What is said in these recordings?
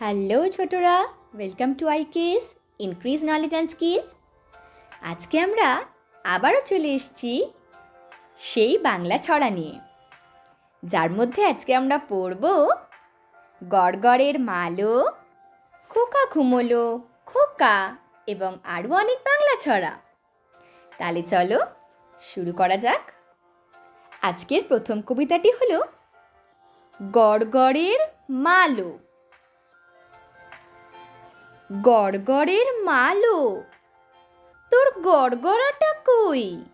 Hello ছোটরা welcome to I case increase knowledge and skill আজকে আমরা আবারও চলে এসেছি সেই বাংলা ছড়া নিয়ে। যার মধ্যে আজকে আমরা পড়ব গড়গড়ের মালো, খোকা ঘুমোলো, খোকা এবং আরও অনেক বাংলা ছড়া। তাহলে চলো শুরু করা যাক। আজকের প্রথম কবিতাটি হলো গড়গড়ের মালো। গড়গড়ের মালো। তোর গড়গড়াটা কই?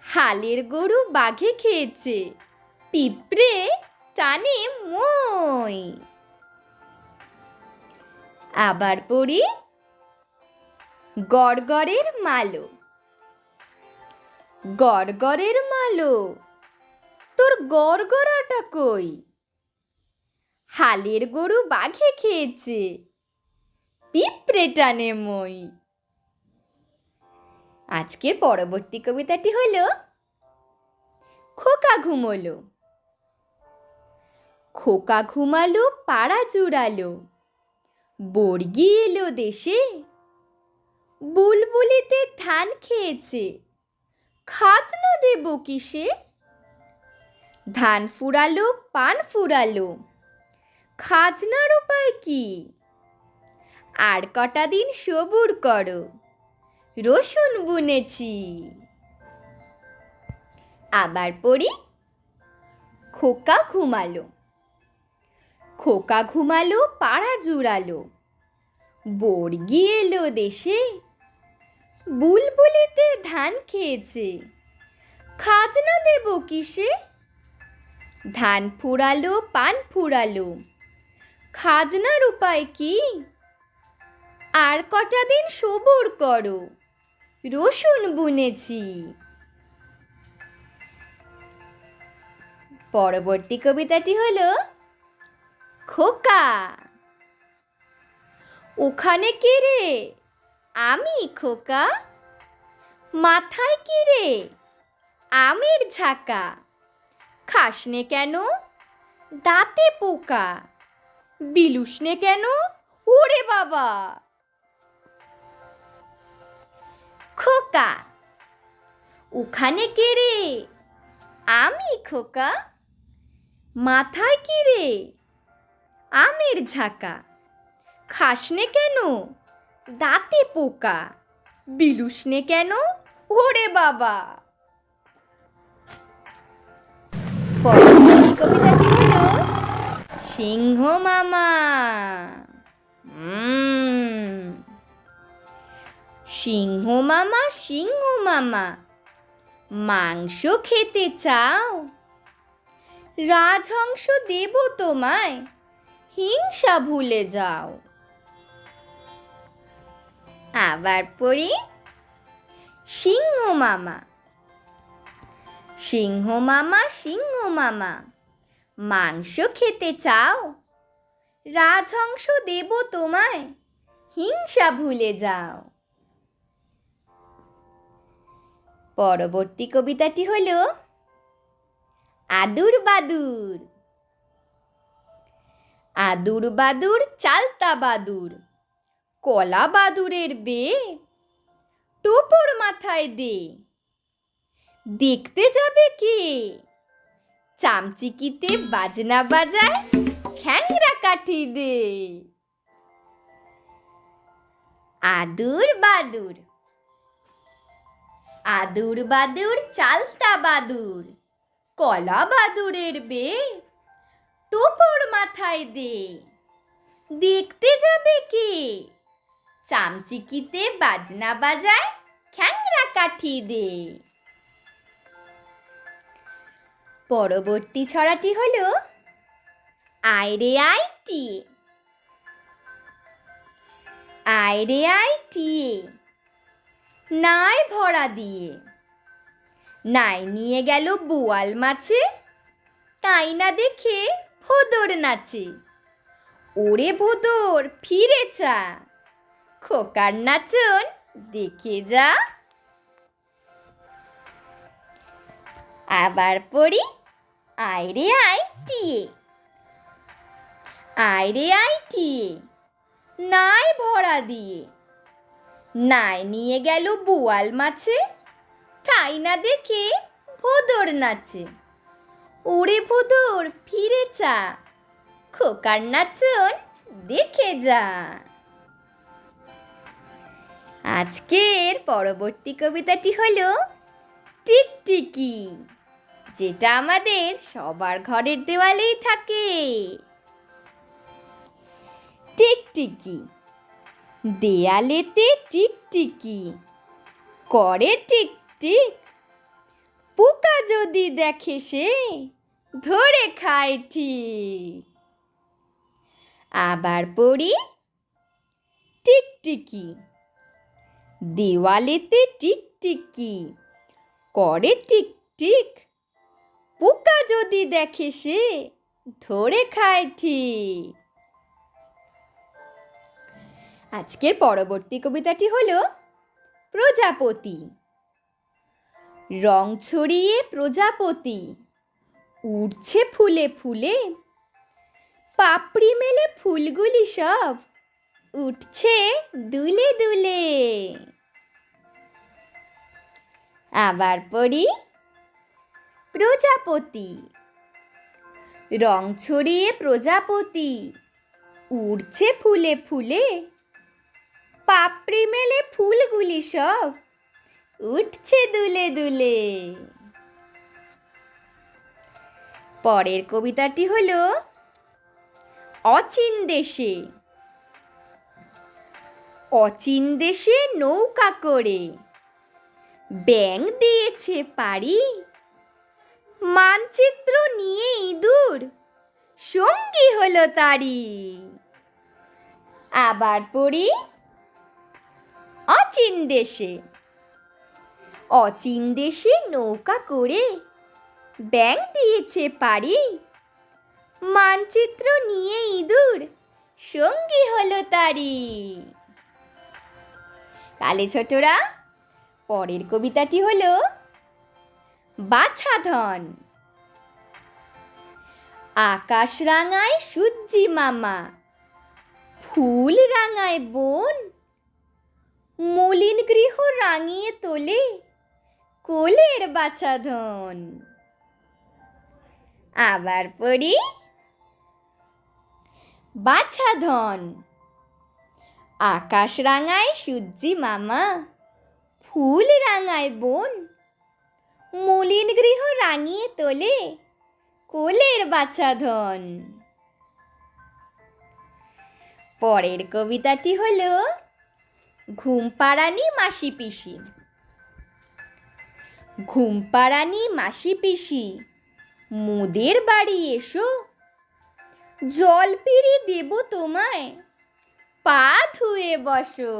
হালের গরু বাঘে খেয়েছে, পিঁপড়ে টানে মই। আবার পড়ি গড়গড়ের মালো। গড়গড়ের মালো, তোর গড়গড়াটা কই? হালের গরু বাঘে খেয়েছে পিঁপড়ে টানে মই। আজকের পরবর্তী কবিতাটি হলো, খোকা ঘুমোলো। খোকা ঘুমালো, পাড়া জুড়ালো। বর্গি এলো দেশে। বুলবুলিতে ধান খেয়েছে। খাজনা দেব কিসে? ধান ফুরালো, পান ফুরালো। খাজনার উপায় কি? আর কটা দিন সবুর করো। রসুন বুনেছি। আবার পড়ি। খোকা ঘুমালো। খোকা ঘুমালো, পাড়া জুড়ালো। বর্গি এলো দেশে। বুলবুলিতে ধান খেয়েছে। খাজনা দেব কিসে? ধান ফুরালো, পান ফুরালো। খাজনার উপায় কি? আর কটা দিন সবুর করো। রসুন বুনেছি। পরবর্তী কবিতাটি হলো, খোকা। ওখানে কে রে? আমি খোকা। মাথায় কি রে? আমের ঝাঁকা। খাসনে কেন? দাঁতে পোকা। বিলুসনে কেন? ওরে বাবা! খোকা। ওখানে কে রে? আমি খোকা। মাথায় কি রে? আমের ঝাঁকা। খাসনে কেন? দাঁতে পোকা। বিলুসনে কেন? ওরে বাবা। কবিতাটি হলো সিংহ মামা। উম, সিংহ মামা সিংহ মামা, মাংস খেতে চাও? রাজহংস দেব তোমায়, হিংসা ভুলে যাও। আবার পড়ি, সিংহ মামা সিংহ মামা সিংহ মামা, মাংস খেতে চাও? রাজহংস দেব তোমায়, হিংসা ভুলে যাও। পরবর্তী কবিতাটি হল আদুর বাদুর। আদুর বাদুর, চালতা বাদুর, কলা বাদুরের বে টোপর মাথায় দে। দেখতে যাবে কে? চামচিকিতে বাজনা বাজায় খ্যাংরা কাঠি দে। আদুর বাদুর আদুর বাদুর, চালতা বাদুর। কলা বাদুরের বে টোপর মাথায় দে। দেখতে যাবে কে? চামচিকিতে বাজনা বাজায়, খ্যাংরা কাঠি দে। পরবর্তী ছড়াটি হলো আইরে আই টিয়ে। আইরে আই টিয়ে। নাই ভরা দিয়ে। নাই নিয়ে গেল বোয়াল মাছে, তাই না দেখে ভোদর নাচে। ওরে ভোদর, ফিরে চা খোকার নাচন দেখে যা। আবার পড়ি আইরে আই টিয়ে। আয় রে আইটিয়ে নাই ভরা দিয়ে। নাই নিয়ে গেল বোয়াল মাছে, তাই না দেখে ভোদর নাচে। ওরে ভোদর ফিরে চা, খোকার নাচন দেখে যা। আজকের পরবর্তী কবিতাটি হলো টিকটিকি, যেটা আমাদের সবার ঘরের দেওয়ালেই থাকে। টিকটিকি দেয়ালেতে টিকটিকি, করে টিকটিক। পোকা যদি দেখে সে, ধরে খায় ঠিক। আবার পড়ি, টিকটিকি। দেওয়ালেতে টিকটিকি, করে টিকটিক। পোকা যদি দেখে সে, ধরে খায় ঠিক। আজকের পরবর্তী কবিতাটি হলো প্রজাপতি। রং ছড়িয়ে প্রজাপতি, উড়ছে ফুলে ফুলে। পাপড়ি মেলে ফুলগুলি সব, উঠছে দুলে দুলে। আবার পড়ি প্রজাপতি। রং ছড়িয়ে প্রজাপতি, উড়ছে ফুলে ফুলে। পাপড়ি মেলে ফুলগুলি সব। উঠছে দুলে দুলে। পরের কবিতাটি হলো, অচিন দেশে। অচিন দেশে নৌকা করে। ব্যাং দিয়েছে পারি মানচিত্র নিয়ে ইঁদুর সঙ্গী হলো তারি। আবার পড়ি অচিন দেশে। অচিন দেশে নৌকা করে ব্যাং দিয়েছে পারি মানচিত্র নিয়ে ইঁদুর, সঙ্গী হলো তারি তালে ছোটরা, পরের কবিতাটি হলো বাছাধন। আকাশ রাঙায় সূর্যি মামা, ফুল রাঙায় বোন মলিন গৃহ রাঙিয়ে তোলে কোলের বাছাধন আবার পড়ি বাছাধন আকাশ রাঙায় সূর্যি মামা, ফুল রাঙায় বোন। মলিন গৃহ রাঙিয়ে তোলে কোলের বাছাধন পরের কবিতাটি হলো ঘুম পাড়ানি মাসি পিসি। ঘুম পাড়ানি মাসি পিসি, মোদের বাড়ি এসো। জল পিড়ি দেব তোমায়, পা ধুয়ে বসো।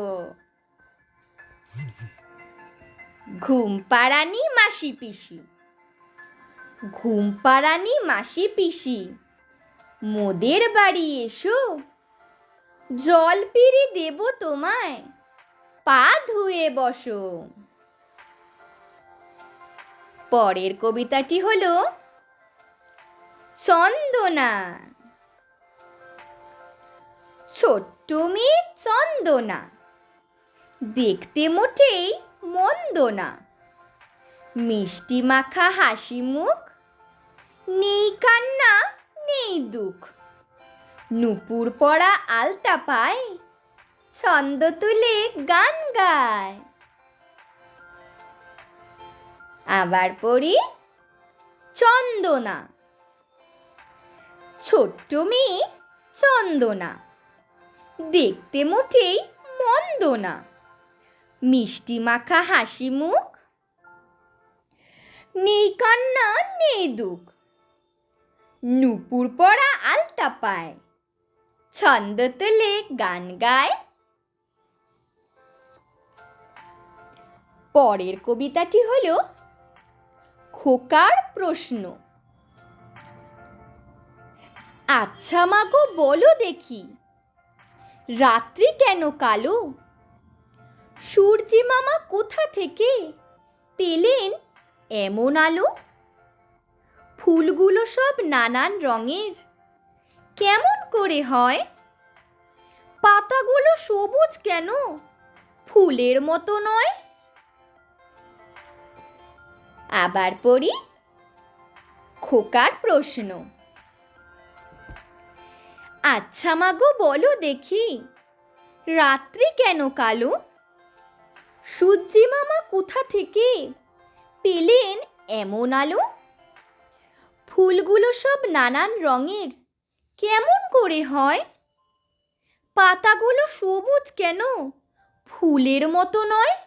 ঘুম পাড়ানি মাসি পিসি, ঘুম পাড়ানি মাসি পিসি, মোদের বাড়ি এসো। জল পিড়ি দেব তোমায় পা ধুয়ে বসো। পরের কবিতাটি হলো চন্দনা। ছোট্ট মেয়ে চন্দনা। দেখতে মোটেই মন্দ না মিষ্টি মাখা হাসি মুখ। নেই কান্না, নেই দুঃখ। নুপুর পরা আলতা পায় ছন্দ তুলে গান গায়। আবার পড়ি চন্দনা। ছোট্ট মেয়ে চন্দনা। দেখতে মোটেই মন্দ না মিষ্টি মাখা হাসি মুখ। নেই কান্না, নেই দুঃখ। নুপুর পরা আলতা পায় ছন্দ তুলে গান গায়। পরের কবিতাটি হলো খোকার প্রশ্ন। আচ্ছা মাগো বলো দেখি, রাত্রি কেন কালো? সূর্যি মামা কোথা থেকে পেলেন এমন আলো? ফুলগুলো সব নানান রঙের, কেমন করে হয়? পাতাগুলো সবুজ কেন? ফুলের মতো নয়? আবার পড়ি খোকার প্রশ্ন। আচ্ছা মাগো, বলো দেখি। রাত্রি কেন কালো? সূর্যি মামা কোথা থেকে? পেলেন এমন আলো? ফুলগুলো সব নানান রঙের, কেমন করে হয়? পাতাগুলো সবুজ কেন? ফুলের মতো নয়?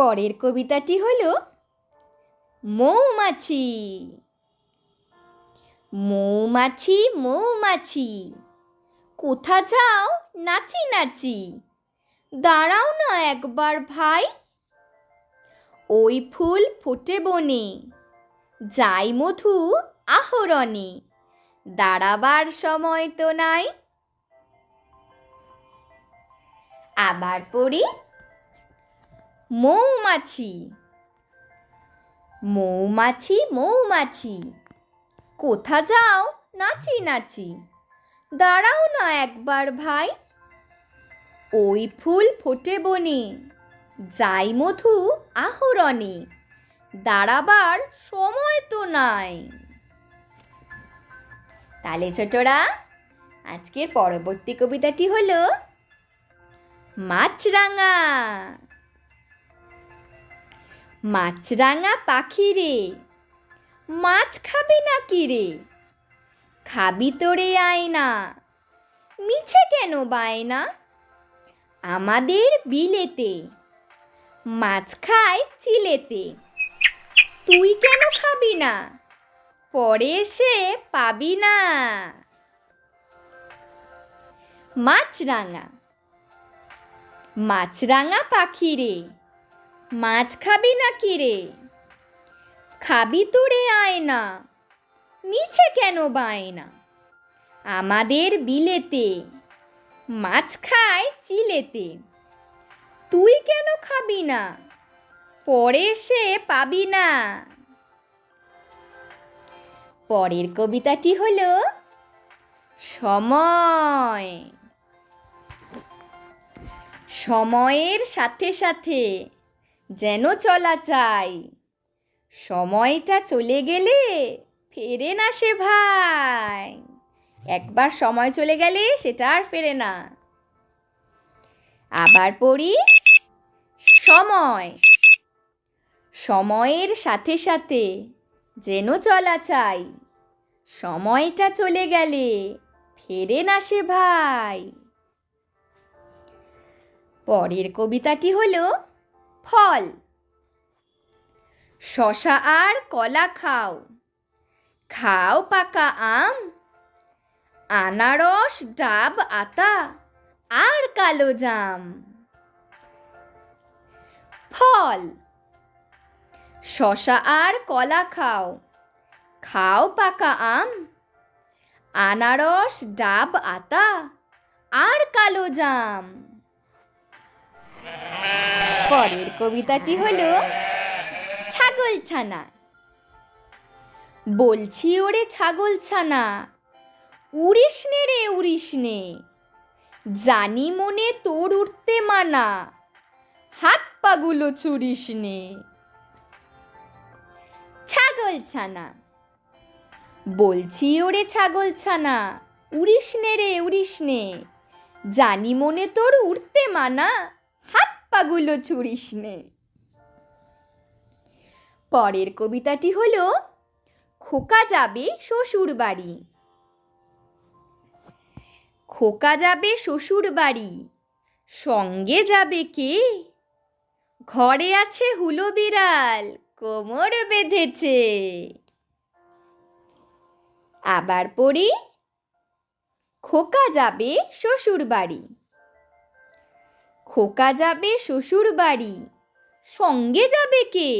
পরের কবিতাটি হলো মৌমাছি। মৌমাছি মৌমাছি, কোথা যাও নাচি নাচি, দাঁড়াও না একবার ভাই। ওই ফুল ফোটে বনে, যাই মধু আহরণে, দাঁড়াবার সময় তো নাই। আবার পড়ি মৌমাছি। মৌমাছি মৌমাছি। কোথা যাও? নাচি নাচি। দাঁড়াও না একবার ভাই। ওই ফুল ফোটে বনে। যাই মধু আহরণে। দাঁড়াবার সময় তো নাই। তাহলে ছোটরা, আজকের পরবর্তী কবিতাটি হলো, মাছরাঙা। মাছরাঙা পাখি রে। মাছ খাবি না কি রে? খাবি তোরে আয় না মিছে কেন বায়না? আমাদের বিলেতে। মাছ খায় চিলেতে। তুই কেন খাবি না? পরে এসে পাবি না। মাছরাঙা। মাছরাঙা পাখি রে। মাছ খাবি না কি রে? খাবি তোরে আয় না মিছে কেন বায়না আমাদের বিলেতে, মাছ খায় চিলেতে। তুই কেন খাবি না? পরে সে পাবি না। পরের কবিতাটি হলো, সময়। সময়ের সাথে সাথে যেন চলা চাই। সময়টা চলে গেলে ফেরে না সে ভাই। একবার সময় চলে গেলে সেটা আর ফেরে না। আবার পড়ি, সময়। সময়ের সাথে সাথে যেন চলা চাই। সময়টা চলে গেলে ফেরে না সে ভাই। পরের কবিতাটি হলো ফল। শশা আর কলা খাও। খাও পাকা আম। আনারস, ডাব, আতা আর কালো জাম। ফল। শশা আর কলা খাও। খাও পাকা আম। আনারস, ডাব, আতা আর কালো জাম। পরের কবিতাটি হলো ছাগল ছানা বলছি ওরে ছাগল ছানা উড়িস নে রে, উড়িস নে। জানি মনে তোর উঠতে মানা, হাত পাগুলো চুরিস নে। ছাগল ছানা বলছি ওরে ছাগল ছানা উড়িস নে রে, উড়িস নে। জানি মনে তোর উঠতে মানা পাগুলো চুরিস নে। পরের কবিতাটি হলো, খোকা যাবে শ্বশুর বাড়ি খোকা যাবে শ্বশুর বাড়ি সঙ্গে যাবে কে? ঘরে আছে হুলো বিড়াল, কোমর বেঁধেছে। আবার পড়ি, খোকা যাবে শ্বশুর বাড়ি খোকা যাবে শ্বশুর বাড়ি। সঙ্গে যাবে কে?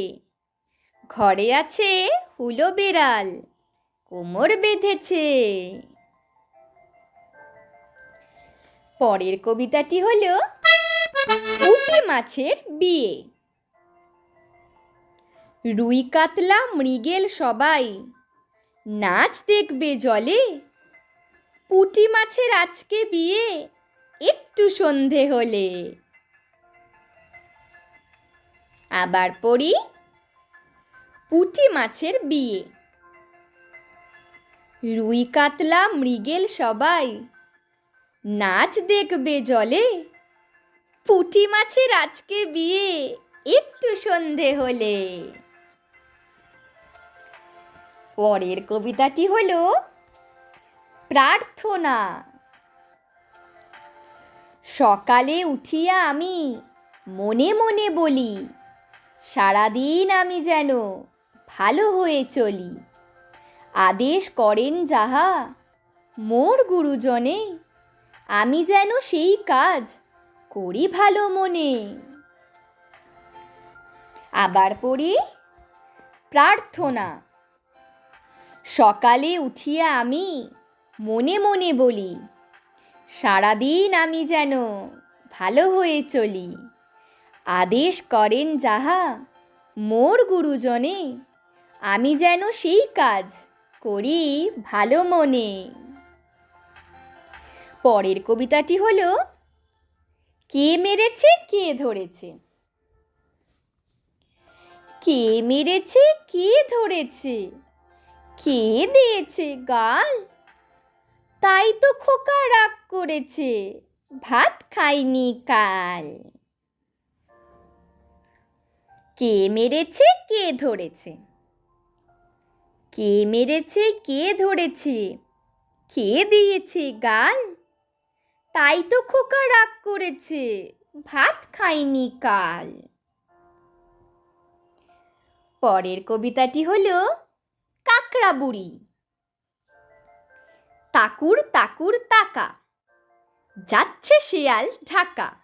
ঘরে আছে হুলো বেড়াল, কোমর বেঁধেছে। পরের কবিতাটি হলো পুঁটি মাছের বিয়ে। রুই কাতলা মৃগেল সবাই, নাচ দেখবে জলে। পুঁটি মাছের আজকে বিয়ে, একটু সন্ধে হলে। আবার পড়ি পুঁটি মাছের বিয়ে। রুই কাতলা মৃগেল সবাই নাচ দেখবে জলে। পুঁটি মাছের আজকে বিয়ে, একটু সন্ধে হলে। পরের কবিতাটি হলো প্রার্থনা। সকালে উঠিয়া আমি মনে মনে বলি সারাদিন আমি যেন ভালো হয়ে চলি। আদেশ করেন যাহা, মোর গুরুজনে, আমি যেন সেই কাজ করি ভালো মনে। আবার পড়ি প্রার্থনা। সকালে উঠিয়া আমি মনে মনে বলি, সারাদিন আমি যেন ভালো হয়ে চলি। আদেশ করেন যাহা মোর গুরুজনে। আমি যেন সেই কাজ করি ভালো মনে। পরের কবিতাটি হলো, কে মেরেছে, কে ধরেছে? কে মেরেছে, কে ধরেছে? কে দিয়েছে গাল? তাই তো খোকা রাগ করেছে, ভাত খাইনি কাল। কে মেরেছে, কে ধরেছে? কে মেরেছে, কে ধরেছে? কে দিয়েছে গাল? তাই তো খোকা রাগ করেছে, ভাত খাইনি কাল। পরের কবিতাটি হলো কাকড়া বুড়ি। তাকুর তাকুর তাকা, যাচ্ছে শিয়াল ঢাকা।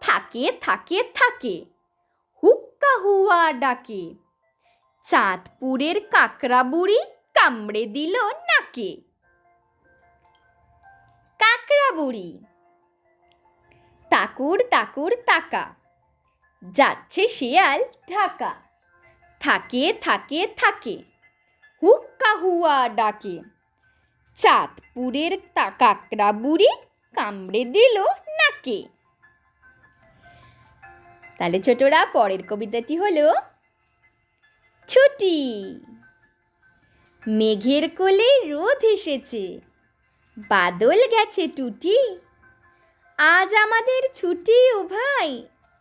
থাকে থাকে থাকে হুক্কা হুয়া ডাকে। চাঁদপুরের কাকড়া বুড়ি কামড়ে দিল নাকে। কাকড়া বুড়ি, তাকুর তাকুর তাকা। যাচ্ছে শিয়াল ঢাকা। থাকে থাকে থাকে। হুক্কা হুয়া ডাকে। চাঁদপুরের কাকড়া বুড়ি কামড়ে দিল নাকে। তাহলে ছোটরা, পরের কবিতাটি হলো ছুটি। মেঘের কোলে রোদ এসেছে, বাদল গেছে টুটি। আজ আমাদের ছুটি ও ভাই,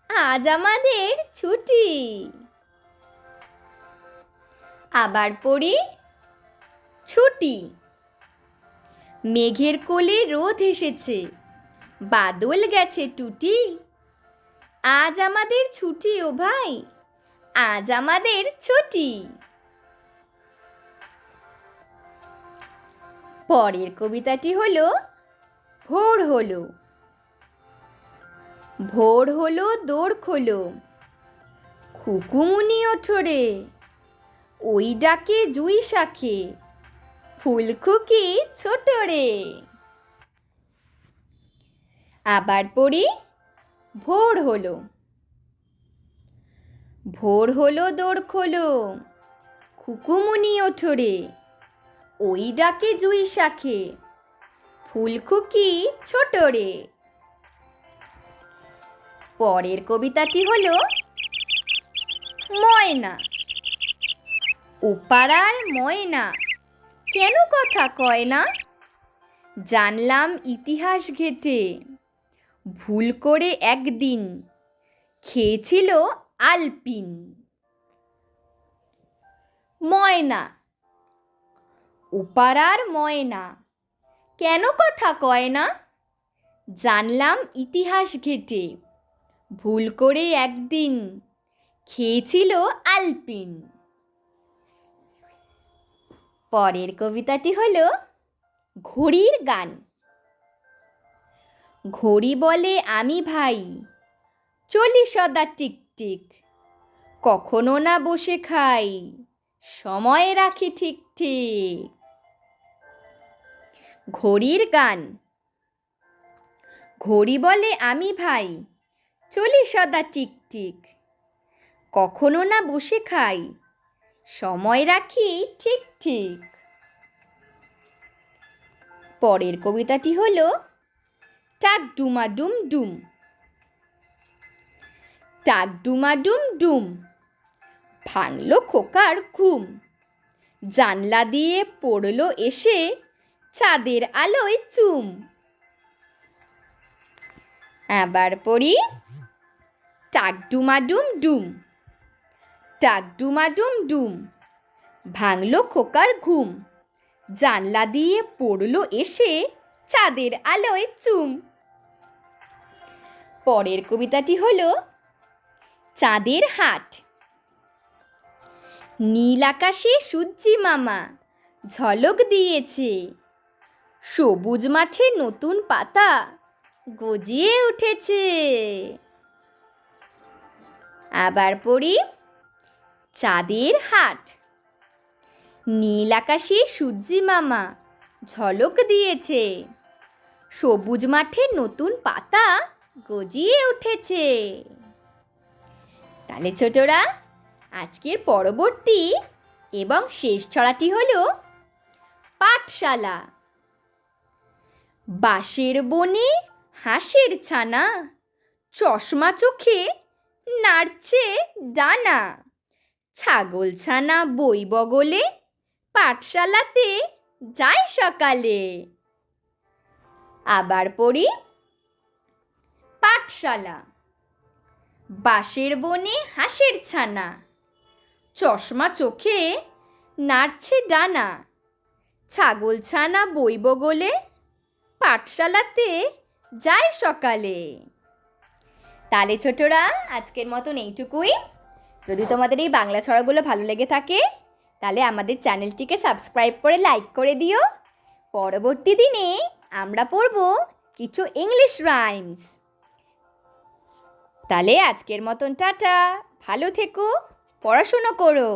আজ আমাদের ছুটি। আবার পড়ি ছুটি। মেঘের কোলে রোদ এসেছে, বাদল গেছে টুটি। আজ আমাদের ছুটি ও ভাই। আজ আমাদের ছুটি। পরের কবিতাটি হলো, ভোর হলো। ভোর হলো দৌড় খোলো। খুকুমুনি ওঠরে ওই ডাকে জুই শাখে। ফুলখুকি ছোট রে। আবার পড়ি ভোর হলো। ভোর হলো দৌড় খোলো। খুকুমুনি ওঠরে ওই ডাকে জুই শাখে। ফুলখুকি ছোট রে। পরের কবিতাটি হলো ময়না। ওপাড়ার ময়না। কেন কথা কয় না? জানলাম ইতিহাস ঘেটে। ভুল করে একদিন, খেয়েছিল আলপিন। ময়না ওপাড়ার ময়না, কেন কথা কয় না? জানলাম ইতিহাস ঘেটে, ভুল করে একদিন, খেয়েছিল আলপিন। পরের কবিতাটি হলো ঘড়ির গান। ঘড়ি বলে, আমি ভাই, চলি সদা টিকটিক, কখনো না বসে খাই, সময় রাখি ঠিক ঠিক ঘড়ির গান। ঘড়ি বলে, আমি ভাই, চলি সদা টিকটিক, কখনো না বসে খাই, সময় রাখি ঠিক ঠিক পরের কবিতাটি হলো টাক ডুমা ডুম ডুম। টাক ডুমা ডুম ভাঙলো খোকার ঘুম। জানলা দিয়ে পড়ল এসে চাঁদের আলোয় চুম। আবার পড়ি টাক ডুমা ডুম ডুম। টাক ডুমা ডুম ডুম। ভাঙলো খোকার ঘুম। জানলা দিয়ে পড়ল এসে চাঁদের আলোয় চুম। পরের কবিতাটি হলো চাঁদের হাট। নীল আকাশে সূর্যি মামা ঝলক দিয়েছে। সবুজ মাঠে নতুন পাতা গজিয়ে উঠেছে। আবার পড়ি চাঁদের হাট। নীল আকাশে সূর্যি মামা ঝলক দিয়েছে। সবুজ মাঠে নতুন পাতা গজিয়ে উঠেছে। তাহলে ছোটরা, আজকের পরবর্তী এবং শেষ ছড়াটি হল পাঠশালা। বাঁশের বনে হাঁসের ছানা, চশমা চোখে নাড়ছে ডানা। ছাগল ছানা বই বগলে পাঠশালাতে যায় সকালে। আবার পড়ি পাঠশালা। বাঁশের বনে হাঁসের ছানা। চশমা চোখে নাড়ছে ডানা। ছাগল ছানা বই বগলে পাঠশালাতে যায় সকালে। তাহলে ছোটরা, আজকের মতন এইটুকুই। যদি তোমাদের এই বাংলা ছড়াগুলো ভালো লেগে থাকে, তাহলে আমাদের চ্যানেলটিকে সাবস্ক্রাইব করে লাইক করে দিও। পরবর্তী দিনে আমরা পড়ব কিছু ইংলিশ রাইমস। তাহলে আজকের মতন টাটা। ভালো থেকো পড়াশুনো করো।